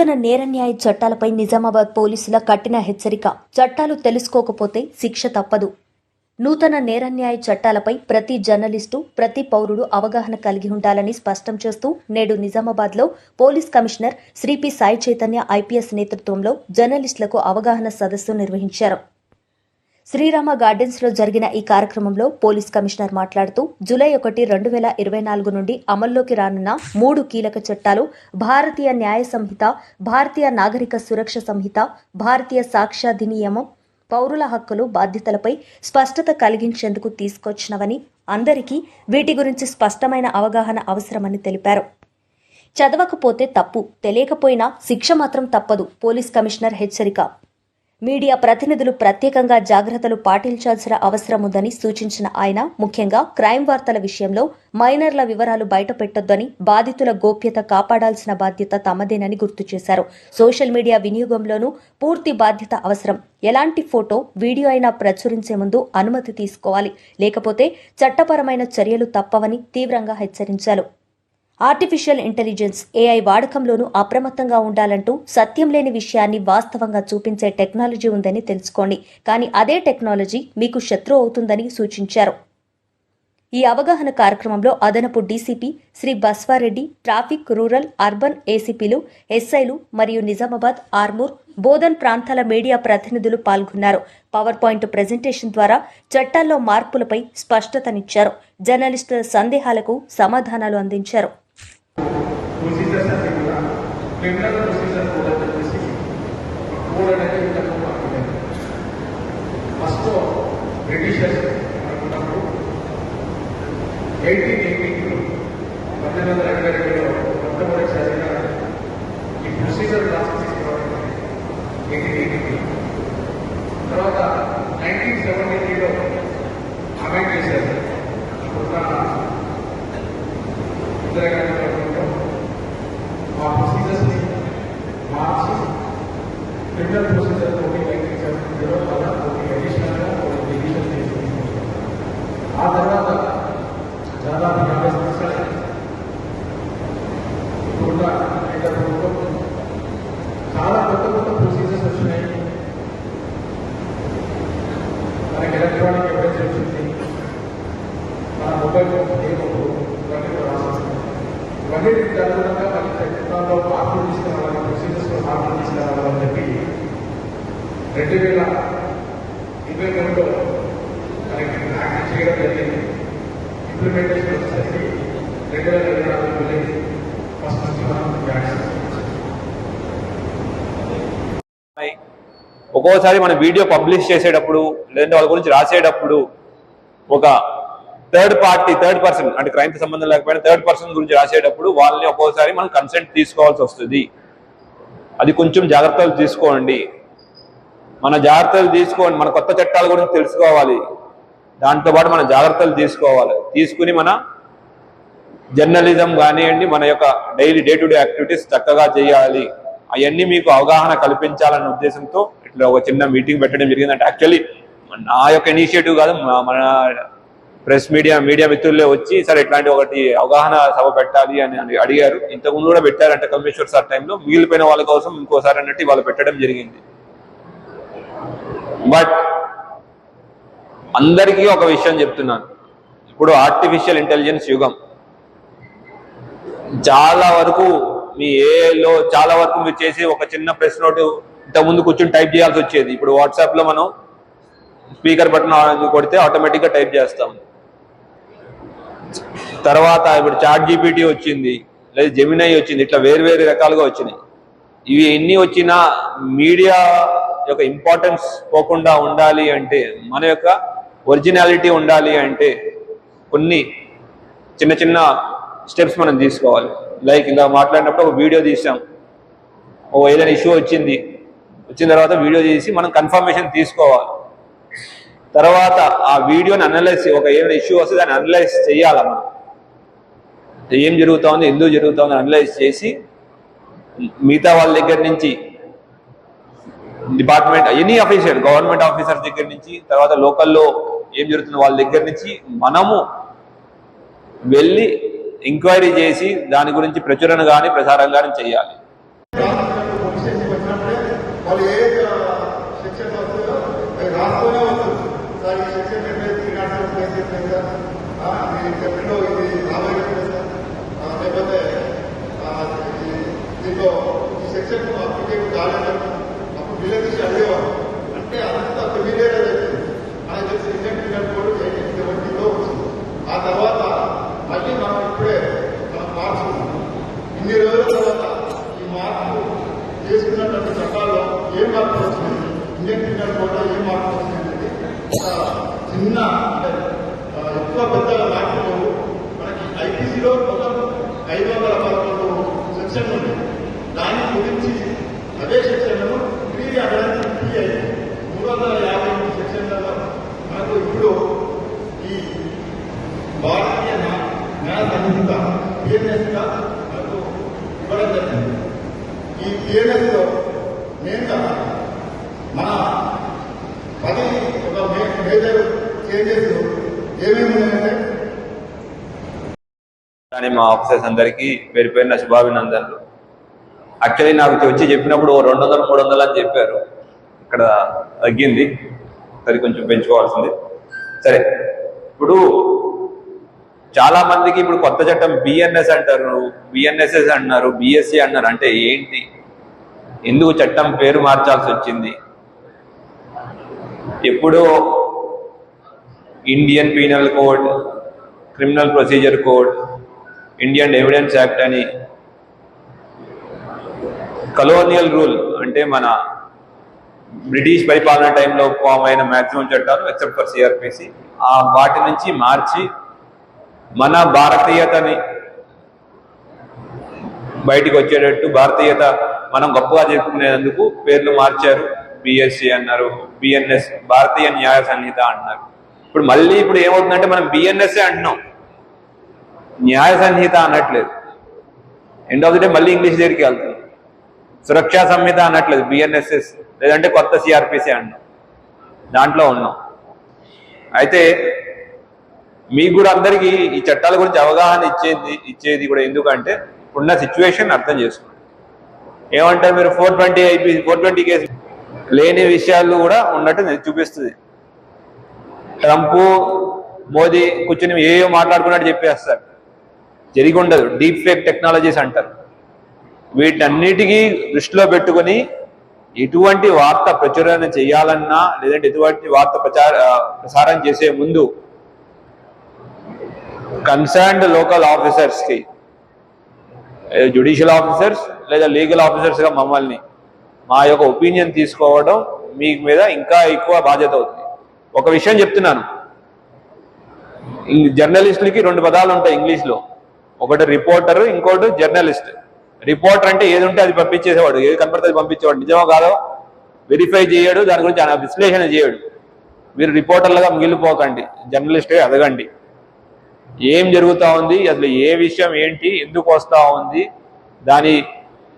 నూతన నేర న్యాయ చట్టాలపై నిజామాబాద్ పోలీసుల కఠిన హెచ్చరిక. చట్టాలు తెలుసుకోకపోతే శిక్ష తప్పదు. నూతన నేర న్యాయ చట్టాలపై ప్రతి జర్నలిస్టు ప్రతి పౌరుడు అవగాహన కలిగి ఉండాలని స్పష్టం చేస్తూ నేడు నిజామాబాద్లో police commissioner Shri P Sai Chaitanya IPS నేతృత్వంలో జర్నలిస్టులకు అవగాహన సదస్సు నిర్వహించారు. శ్రీరామ గార్డెన్స్లో జరిగిన ఈ కార్యక్రమంలో పోలీస్ కమిషనర్ మాట్లాడుతూ జూలై ఒకటి రెండు వేల ఇరవై నాలుగు నుండి అమల్లోకి రానున్న మూడు కీలక చట్టాలు భారతీయ న్యాయ సంహిత భారతీయ నాగరిక సురక్ష సంహిత భారతీయ సాక్ష్యాధినియమం పౌరుల హక్కులు బాధ్యతలపై స్పష్టత కలిగించేందుకు తీసుకొచ్చినవని అందరికీ వీటి గురించి స్పష్టమైన అవగాహన అవసరమని తెలిపారు. చదవకపోతే తప్పు తెలియకపోయినా శిక్ష మాత్రం తప్పదు పోలీస్ కమిషనర్ హెచ్చరిక. మీడియా ప్రతినిధులు ప్రత్యేకంగా జాగ్రత్తలు పాటించాల్సిన అవసరం ఉందని సూచించిన ఆయన ముఖ్యంగా క్రైమ్ వార్తల విషయంలో మైనర్ల వివరాలు బయటపెట్టొద్దని బాధితుల గోప్యత కాపాడాల్సిన బాధ్యత తమదేనని గుర్తు చేశారు. సోషల్ మీడియా వినియోగంలోనూ పూర్తి బాధ్యత అవసరం. ఎలాంటి ఫోటో వీడియో అయినా ప్రచురించే ముందు అనుమతి తీసుకోవాలి. లేకపోతే చట్టపరమైన చర్యలు తప్పవని తీవ్రంగా హెచ్చరించారు. ఆర్టిఫిషియల్ ఇంటెలిజెన్స్ ఏఐ వాడకంలోనూ అప్రమత్తంగా ఉండాలంటూ సత్యం లేని విషయాన్ని వాస్తవంగా చూపించే టెక్నాలజీ ఉందని తెలుసుకోండి. కానీ అదే టెక్నాలజీ మీకు శత్రు అవుతుందని సూచించారు. ఈ అవగాహన కార్యక్రమంలో అదనపు DCP Shri Baswareddy traffic rural urban ఏసీపీలు ఎస్ఐలు మరియు నిజామాబాద్ ఆర్మూర్ బోధన్ ప్రాంతాల మీడియా ప్రతినిధులు పాల్గొన్నారు. పవర్ పాయింట్ ప్రెజెంటేషన్ ద్వారా చట్టాల్లో మార్పులపై స్పష్టతనిచ్చారు. జర్నలిస్టుల సందేహాలకు సమాధానాలు అందించారు. క్రిమినల్ ప్రొసీజర్ కోడ్ అని చెప్పేసి కోడ్ అనేది ఇంతకు మాత్రమే ఫస్ట్ బ్రిటిషర్స్ అనుకున్నప్పుడు ఎయిటీన్ ఎయిటీ పంతొమ్మిది వందల ఎనభై రెండులో మొట్టమొదటిసారిగా ఈ ప్రొసీజర్ రాసి తీసుకోవడం ఎయిటీన్ ఎయిటీ తర్వాత నైన్టీన్ సెవెంటీ త్రీలో అమెండ్ చేశారు ఇప్పుడున్న ఇందిరాగాంధీ ప్రభుత్వంలో ఆ ప్రొసీజర్స్ని మార్చి క్రిమినల్ ప్రొసీజర్ ఒకటి నైన్టీన్ సెవెంటీ జీరో వల్ల ఒకటి అడిషనల్గా ఒకటి డివిజన్ చేసి ఆ తర్వాత దాదాపు యాభై సంవత్సరాలు ఇప్పుడున్న కేంద్ర ప్రభుత్వం చాలా కొత్త కొత్త ప్రొసీజర్స్ వచ్చినాయి మనకి ఎలక్ట్రానిక్ ఎవిడెన్స్ మన మొబైల్ ఏమో ఇవన్నీ కూడా రాసేస్తాం ఇవన్నీ అనుగుణంగా మనకి చట్టాల్లో మార్పులు తీసుకురావాలని ప్రొసీజర్స్లో మార్పులు తీసుకురావాలని చెప్పి రెండు వేల ఇరవై మూడులో మనకి యాక్ట్ చేయడం జరిగింది. ఇంప్లిమెంటేషన్ వచ్చేసరికి రెండు వేల ఇరవై నాలుగు ఫస్ట్ నుంచి మనం యాక్ట్ చేస్తాం ఉన్నాయి. ఒక్కోసారి మనం వీడియో పబ్లిష్ చేసేటప్పుడు లేదంటే వాళ్ళ గురించి రాసేటప్పుడు ఒక థర్డ్ పార్టీ థర్డ్ పర్సన్ అంటే క్రైమ్ సంబంధం లేకపోయినా థర్డ్ పర్సన్ గురించి రాసేటప్పుడు వాళ్ళని ఒక్కోసారి మనం కన్సెంట్ తీసుకోవాల్సి వస్తుంది. అది కొంచెం జాగ్రత్తలు తీసుకోండి. మన జాగ్రత్తలు తీసుకోండి. మన కొత్త చట్టాల గురించి తెలుసుకోవాలి. దాంతో పాటు మన జాగ్రత్తలు తీసుకోవాలి. తీసుకుని మన జర్నలిజం కానివ్వండి మన యొక్క daily day to day activities చక్కగా చేయాలి. అవన్నీ మీకు అవగాహన కల్పించాలన్న ఉద్దేశంతో ఇట్లా ఒక చిన్న మీటింగ్ పెట్టడం జరిగిందంటే యాక్చువల్లీ నా యొక్క ఇనిషియేటివ్ కాదు మన ప్రెస్ మీడియా మీడియా మిత్రులే వచ్చి సార్ ఇట్లాంటి ఒకటి అవగాహన సభ పెట్టాలి అని అడిగారు. ఇంతకుముందు కూడా పెట్టారంటే కమేశ్వర్ సార్ టైంలో. మిగిలిపోయిన వాళ్ళ కోసం ఇంకోసారి అన్నట్టు వాళ్ళు పెట్టడం జరిగింది. బట్ అందరికీ ఒక విషయం చెప్తున్నాను. ఇప్పుడు ఆర్టిఫిషియల్ ఇంటెలిజెన్స్ యుగం. చాలా వరకు మీ ఏఐలో చాలా వరకు మీరు చేసి ఒక చిన్న ప్రెస్ నోట్ ఇంత ముందు కూర్చొని టైప్ చేయాల్సి వచ్చేది. ఇప్పుడు వాట్సాప్లో మనం స్పీకర్ బటన్ కొడితే ఆటోమేటిక్గా టైప్ చేస్తాం. తర్వాత ఇప్పుడు చాట్ జీపీటీ వచ్చింది లేదా జెమినై వచ్చింది ఇట్లా వేరు వేరు రకాలుగా వచ్చినాయి. ఇవి ఎన్ని వచ్చినా మీడియా యొక్క ఇంపార్టెన్స్ పోకుండా ఉండాలి అంటే మన యొక్క ఒరిజినాలిటీ ఉండాలి అంటే కొన్ని చిన్న చిన్న స్టెప్స్ మనం తీసుకోవాలి. లైక్ ఇలా మాట్లాడినప్పుడు ఒక వీడియో తీసాం ఓ ఏదైనా ఇష్యూ వచ్చింది. వచ్చిన తర్వాత వీడియో తీసి మనం కన్ఫర్మేషన్ తీసుకోవాలి. తర్వాత ఆ వీడియోని అనలైజ్ ఒక ఏమైనా ఇష్యూ వస్తే దాన్ని అనలైజ్ చేయాలి మనం ఏం జరుగుతోంది ఎందుకు జరుగుతోంది అనలైజ్ చేసి మిగతా వాళ్ళ దగ్గర నుంచి department any officer government officer దగ్గర నుంచి తర్వాత లోకల్లో ఏం జరుగుతుంది వాళ్ళ దగ్గర నుంచి మనము వెళ్ళి ఎంక్వైరీ చేసి దాని గురించి ప్రచురణ కానీ ప్రసారం కానీ చేయాలి. వాళ్ళు ఏ శిక్షణ ఎట్లయితే త్రీ నాట్ సెవెన్ కేసు ఎట్లయింది సార్ ఆ, మీ చెప్పిలో ఇది లాభం ఎట్లేదు సార్ ఆ, లేకపోతే ఆ, ఈ- దీంట్లో ఈ సెక్షన్ అప్లికేట్ కాలేదు అప్పుడు బిల్లు తీసి అడిగేవారు అంటే అంతా ఫెమిలియర్ అవుతుంది నాకు తెలిసి ఇండియన్ పీనల్ కోడ్ ఎయిటీన్ సెవెంటీలో వచ్చింది ఆ తర్వాత మళ్ళీ మనం ఇప్పుడే మనం మార్చుకున్నాం ఇన్ని రోజుల తర్వాత ఈ మార్పు చేసుకున్నటువంటి చట్టాల్లో ఏం మార్పు వచ్చింది ఇండియన్ పీనల్ కోడ్లో ఏం మార్పు వచ్చింది ఒక చిన్న అంటే ఆ, ఎక్కువ పెద్ద మార్పులు మనకి ఐపీసీలో మొత్తం ఐదు వందల పదకొండు సెక్షన్లు ఉన్నాయి దాన్ని గురించి అదే సెక్షన్లను త్రీ హండ్రెడ్ ఫిఫ్టీ అయింది మూడు వందల యాభై ఎనిమిది సెక్షన్లలో మనకు ఇప్పుడు ఈ భారతీయ న్యా- న్యాయ సంహిత పిఎన్ఎస్గా మనకు ఇవ్వడం జరిగింది ఈ పిఎన్ఎస్లో మెయిన్గా మన పది ఒక మే- మేజర్ చేంజెస్ ఏమేమి ఉన్నాయంటే కానీ మా ఆఫీసర్స్ అందరికీ పేరు పేరున శుభాభినందనలు. యాక్చువల్లీ నాకు వచ్చి చెప్పినప్పుడు ఓ రెండు వందలు మూడు వందలు అని చెప్పారు. ఇక్కడ తగ్గింది. సరే కొంచెం పెంచుకోవాల్సింది. సరే ఇప్పుడు చాలా మందికి ఇప్పుడు కొత్త చట్టం బిఎన్ఎస్ అంటారు. బిఎన్ఎస్ఎస్ అంటున్నారు బిఎస్సి అన్నారు అంటే ఏంటి? ఎందుకు చట్టం పేరు మార్చాల్సి వచ్చింది? ఎప్పుడో Indian penal code criminal procedure code Indian evidence act అని కలోనియల్ రూల్ అంటే మన బ్రిటిష్ పరిపాలన టైంలో ఫామ్ అయిన మ్యాక్సిమం చట్టాలు ఎక్సెప్ట్ ఫర్ సిఆర్పిసి ఆ వాటి నుంచి మార్చి మన భారతీయతని బయటికి వచ్చేటట్టు భారతీయత మనం గొప్పగా చెప్పుకునేందుకు పేర్లు మార్చారు. బిఎస్సి అన్నారు బిఎన్ఎస్ భారతీయ న్యాయ సంహిత అంటున్నారు ఇప్పుడు మళ్ళీ ఇప్పుడు ఏమవుతుందంటే మనం బిఎన్ఎస్ఏ అంటున్నాం. న్యాయ సంహిత అనట్లేదు. ఎండ్ ఆఫ్ ది డే మళ్ళీ ఇంగ్లీష్ దగ్గరికి వెళ్తుంది సురక్షా సంహిత అనట్లేదు బిఎన్ఎస్ఎస్ లేదంటే కొత్త సిఆర్పిసి అన్నాం. దాంట్లో ఉన్నాం. అయితే మీకు కూడా అందరికీ ఈ చట్టాల గురించి అవగాహన ఇచ్చేది ఇచ్చేది కూడా ఎందుకంటే ఉన్న సిచ్యువేషన్ అర్థం చేసుకోండి. ఏమంటారు మీరు? Four twenty IP four twenty case లేని విషయాలు కూడా ఉన్నట్టు చూపిస్తుంది. ట్రంప్ మోదీ కూర్చొని ఏయో మాట్లాడుకున్నట్టు చెప్పేస్తారు. జరిగి ఉండదు డీప్ ఫేక్ టెక్నాలజీస్ అంటారు. వీటన్నిటికీ దృష్టిలో పెట్టుకొని ఎటువంటి వార్త ప్రచురణ చేయాలన్నా లేదంటే ఎటువంటి వార్త ప్రచార ప్రసారం చేసే ముందు కన్సర్న్డ్ లోకల్ ఆఫీసర్స్కి జ్యుడిషియల్ జుడిషియల్ ఆఫీసర్స్ లేదా లీగల్ ఆఫీసర్స్గా మమ్మల్ని మా యొక్క ఒపీనియన్ తీసుకోవడం మీ మీద ఇంకా ఎక్కువ బాధ్యత అవుతుంది. ఒక విషయం చెప్తున్నాను. జర్నలిస్టులకి రెండు పదాలు ఉంటాయి ఇంగ్లీష్లో ఒకటి రిపోర్టర్ ఇంకోటి జర్నలిస్ట్. రిపోర్టర్ అంటే ఏది ఉంటే అది పంపించేసేవాడు. ఏది కనపడితే అది పంపించేవాడు. నిజమో కాదో వెరిఫై చేయడు దాని గురించి ఆయన విశ్లేషణ చేయడు. మీరు రిపోర్టర్లుగా మిగిలిపోకండి. జర్నలిస్ట్గా ఎదగండి. ఏం జరుగుతూ ఉంది అసలు ఏ విషయం ఏంటి ఎందుకు వస్తూ ఉంది దాని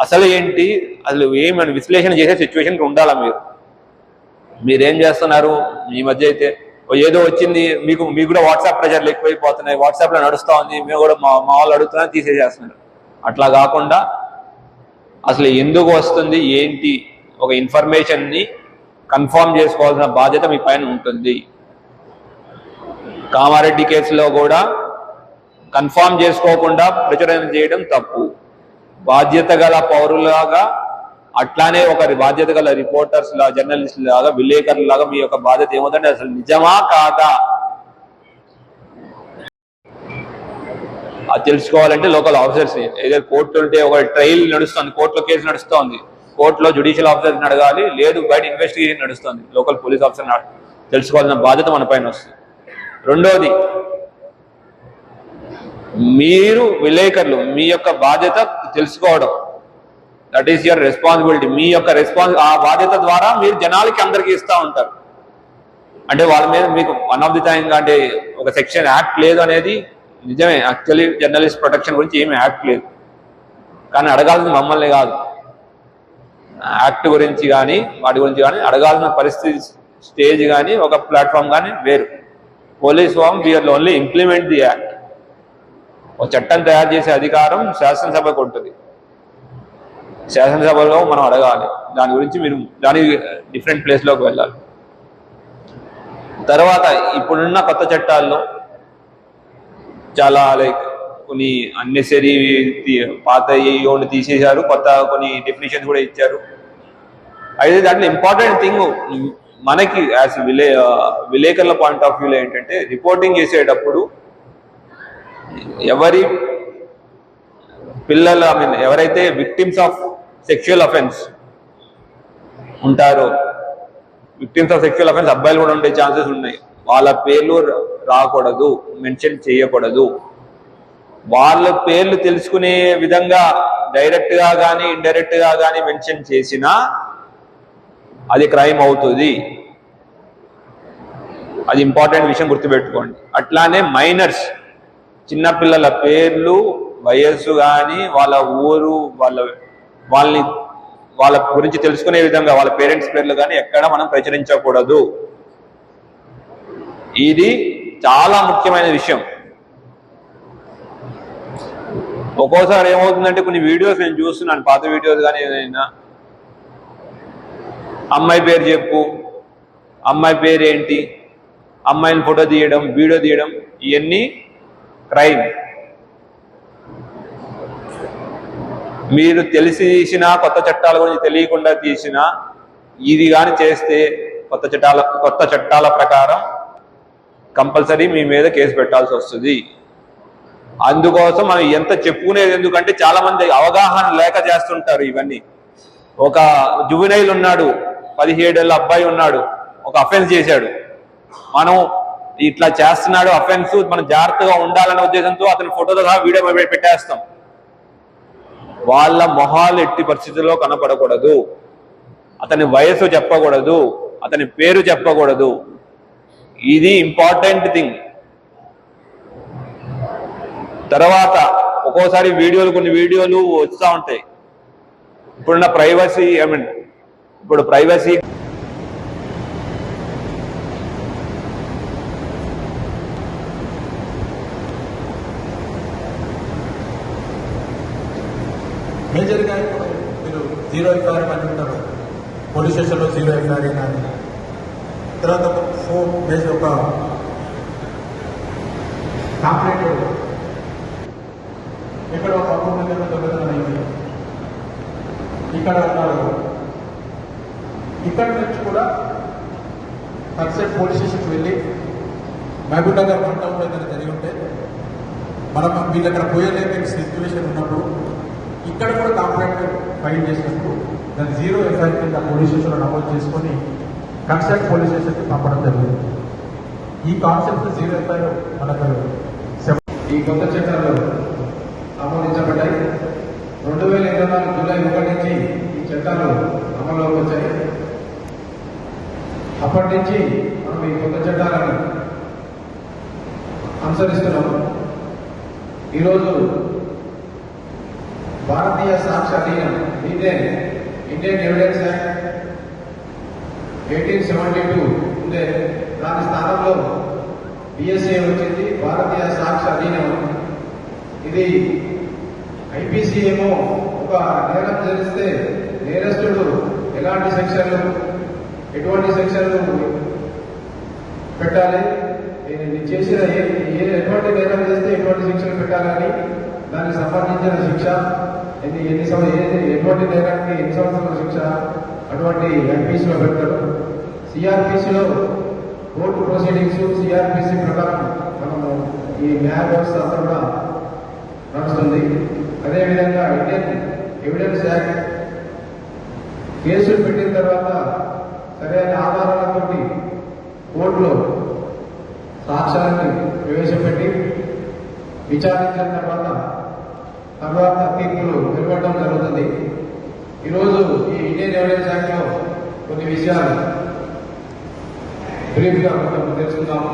అసలు ఏంటి అసలు ఏమని విశ్లేషణ చేసే సిచ్యువేషన్కి ఉండాలా మీరు? మీరేం చేస్తున్నారు? ఈ మధ్య అయితే ఏదో వచ్చింది మీకు మీకు కూడా వాట్సాప్ ప్రెజర్లు ఎక్కువైపోతున్నాయి వాట్సాప్లో నడుస్తూ ఉంది మేము కూడా మా మా వాళ్ళు అడుగుతున్నా తీసేసేస్తున్నారు. అట్లా కాకుండా అసలు ఎందుకు వస్తుంది ఏంటి ఒక ఇన్ఫర్మేషన్ని కన్ఫర్మ్ చేసుకోవాల్సిన బాధ్యత మీ పైన ఉంటుంది. కామారెడ్డి కేసులో కూడా కన్ఫర్మ్ చేసుకోకుండా ప్రచురణ చేయడం తప్పు. బాధ్యత గల పౌరులాగా అట్లానే ఒక బాధ్యత గల రిపోర్టర్స్ లాగా జర్నలిస్ట్ లాగా విలేకరుల లాగా మీ యొక్క బాధ్యత ఏముందంటే అసలు నిజమా కాదా? అది తెలుసుకోవాలంటే లోకల్ ఆఫీసర్స్ ఏదో కోర్టు ఉంటే ఒక ట్రయల్ నడుస్తుంది కోర్టులో కేసు నడుస్తోంది. కోర్టులో జుడిషియల్ ఆఫీసర్ అడగాలి లేదు బయట ఇన్వెస్టిగేషన్ నడుస్తుంది లోకల్ పోలీస్ ఆఫీసర్ తెలుసుకోవాల్సిన బాధ్యత మన పైన వస్తుంది. రెండోది మీరు విలేకరులు మీ యొక్క బాధ్యత తెలుసుకోవడం. దట్ ఈస్ యువర్ రెస్పాన్సిబిలిటీ మీ యొక్క రెస్పాన్స్ ఆ బాధ్యత ద్వారా మీరు జనాలకి అందరికీ ఇస్తూ ఉంటారు. అంటే వాళ్ళ మీద మీకు వన్ ఆఫ్ ది టైమ్ అంటే ఒక సెక్షన్ యాక్ట్ లేదు అనేది నిజమే. యాక్చువల్లీ జర్నలిస్ట్ ప్రొటెక్షన్ గురించి ఏమి యాక్ట్ లేదు. కానీ అడగాల్సింది మమ్మల్ని కాదు. యాక్ట్ గురించి కానీ వాటి గురించి కానీ అడగాల్సిన పరిస్థితి స్టేజ్ కానీ ఒక ప్లాట్ఫామ్ కానీ వేరు. Police form we are only implement the act ఒక చట్టం తయారు చేసే అధికారం శాసనసభకు ఉంటుంది. శాసనసభలో మనం అడగాలి. దాని గురించి మీరు దాని డిఫరెంట్ ప్లేస్లోకి వెళ్ళాలి. తర్వాత ఇప్పుడున్న కొత్త చట్టాల్లో చాలా లైక్ కొన్ని అన్నెసరీ పాత యోని తీసేశారు కొత్త కొన్ని డెఫినేషన్స్ కూడా ఇచ్చారు. అయితే దాంట్లో ఇంపార్టెంట్ థింగ్ మనకి యాజ్ విలే విలేకరుల పాయింట్ ఆఫ్ వ్యూలో ఏంటంటే రిపోర్టింగ్ చేసేటప్పుడు ఎవరి పిల్లలు ఐ మీన్ ఎవరైతే విక్టిమ్స్ ఆఫ్ సెక్షువల్ అఫెన్స్ ఉంటారో విక్టిమ్స్ ఆఫ్ సెక్షువల్ అఫెన్స్ అబ్బాయిలు కూడా ఉండే ఛాన్సెస్ ఉన్నాయి. వాళ్ళ పేర్లు రాకూడదు మెన్షన్ చేయకూడదు. వాళ్ళ పేర్లు తెలుసుకునే విధంగా డైరెక్ట్గా కానీ ఇండైరెక్ట్గా కానీ మెన్షన్ చేసినా అది క్రైమ్ అవుతుంది. అది ఇంపార్టెంట్ విషయం గుర్తుపెట్టుకోండి. అట్లానే మైనర్స్ చిన్నపిల్లల పేర్లు వయస్సు కానీ వాళ్ళ ఊరు వాళ్ళ వాళ్ళని వాళ్ళ గురించి తెలుసుకునే విధంగా వాళ్ళ పేరెంట్స్ పేర్లు కానీ ఎక్కడ మనం ప్రచురించకూడదు. ఇది చాలా ముఖ్యమైన విషయం. ఒక్కోసారి ఏమవుతుందంటే కొన్ని వీడియోస్ నేను చూస్తున్నాను పాత వీడియోస్ కానీ ఏదైనా. అమ్మాయి పేరు చెప్పు అమ్మాయి పేరు ఏంటి అమ్మాయిని ఫోటో తీయడం వీడియో తీయడం ఇవన్నీ క్రైమ్. మీరు తెలిసి తీసినా కొత్త చట్టాల గురించి తెలియకుండా తీసినా ఇది కానీ చేస్తే కొత్త చట్టాల కొత్త చట్టాల ప్రకారం కంపల్సరీ మీ మీద కేసు పెట్టాల్సి వస్తుంది. అందుకోసం మనం ఎంత చెప్పుకునేది ఎందుకంటే చాలా మంది అవగాహన లేక చేస్తుంటారు ఇవన్నీ. ఒక జువినైల్ ఉన్నాడు పదిహేడేళ్ళ అబ్బాయి ఉన్నాడు ఒక అఫెన్స్ చేశాడు. మనం ఇట్లా చేస్తున్నాడు అఫెన్స్ మనం జాగ్రత్తగా ఉండాలనే ఉద్దేశంతో అతని ఫోటోతో సహా వీడియో పెట్టేస్తాం. వాళ్ళ మొహాలు ఎట్టి పరిస్థితుల్లో కనపడకూడదు. అతని వయసు చెప్పకూడదు. అతని పేరు చెప్పకూడదు. ఇది ఇంపార్టెంట్ థింగ్ తర్వాత ఒక్కోసారి వీడియోలు కొన్ని వీడియోలు వస్తూ ఉంటాయి. ఇప్పుడున్న ప్రైవసీ ఐ మీన్ ఇప్పుడు ప్రైవసీ మేజర్గా మీరు జీరో ఎఫ్ఐఆర్ అని ఉంటారు. పోలీస్ స్టేషన్లో జీరో ఎఫ్ఐఆర్ అయినా తర్వాత ఒక ఫోన్ మేజర్ ఒక కాంప్లైంట్. ఇక్కడ ఒక అకౌంట్ దగ్గర దొంగతనం అయింది. ఇక్కడ ఉన్నారు. ఇక్కడ నుంచి కూడా కన్సెప్ట్ పోలీస్ స్టేషన్కి వెళ్ళి మహబూబ్నగర్ వన్ టౌన్లో ఏదైనా జరిగి ఉంటే మనం వీళ్ళక్కడ పోయలేని సిచ్యువేషన్ ఉన్నప్పుడు ఇక్కడ కూడా కాంట్రాక్ట్ ఫైల్ చేసినప్పుడు దాన్ని జీరో ఎఫ్ఐఆర్ కింద పోలీస్ స్టేషన్లో నమోదు చేసుకొని కన్సల్ట్ పోలీస్ స్టేషన్కి పంపడం జరిగింది. ఈ కాన్సెప్ట్ జీరో ఎఫ్ఐఆర్ మనకు ఈ కొత్త చట్టాలు ఆమోదించబడ్డాయి. రెండు వేల ఇరవై నాలుగు జూలై ఒకటి నుంచి ఈ చట్టాలు అమల్లోకి వచ్చాయి. అప్పటి నుంచి మనం ఈ కొత్త చట్టాలను అనుసరిస్తున్నాము. ఈరోజు భారతీయ సాక్షాధీనం అధీనం Indian evidence act eighteen seventy two ఉండే దాని స్థానంలో బిఎస్ఏ వచ్చింది భారతీయ సాక్ష్య అధీనం ఇది ఐపీసీ ఏమో ఒక నేరం జరిస్తే నేరస్తుడు ఎలాంటి సెక్షన్లు ఎటువంటి సెక్షన్లు పెట్టాలి? నేను చేసిన ఏ- ఎటువంటి నేరం చేస్తే ఎటువంటి శిక్షలు పెట్టాలని దానికి సంబంధించిన శిక్ష ఎన్ని ఎన్ని సంవ- ఎటువంటి నేరానికి ఎన్ని సంవత్సరాల శిక్ష అటువంటి ఎంపీసీలో పెడతారు? సిఆర్పిసిలో కోర్టు ప్రొసీడింగ్స్ సిఆర్పిసి ప్రకారం మనము ఈ న్యాయ వ్యవస్థ అంతా కూడా నడుస్తుంది. అదేవిధంగా ఇండియన్ ఎవిడెన్స్ యాక్ట్ కేసులు పెట్టిన తర్వాత సరైన ఆధారాలతో కోర్టులో సాక్ష్యాన్ని ప్రవేశపెట్టి విచారించిన తర్వాత తర్వాత తీర్పులు వెలువడడం జరుగుతుంది. ఈరోజు ఈ ఇండియన్ రెవెన్యూ శాఖలో కొన్ని విషయాలు బ్రీఫ్గా మనం తెలుసుకుందాము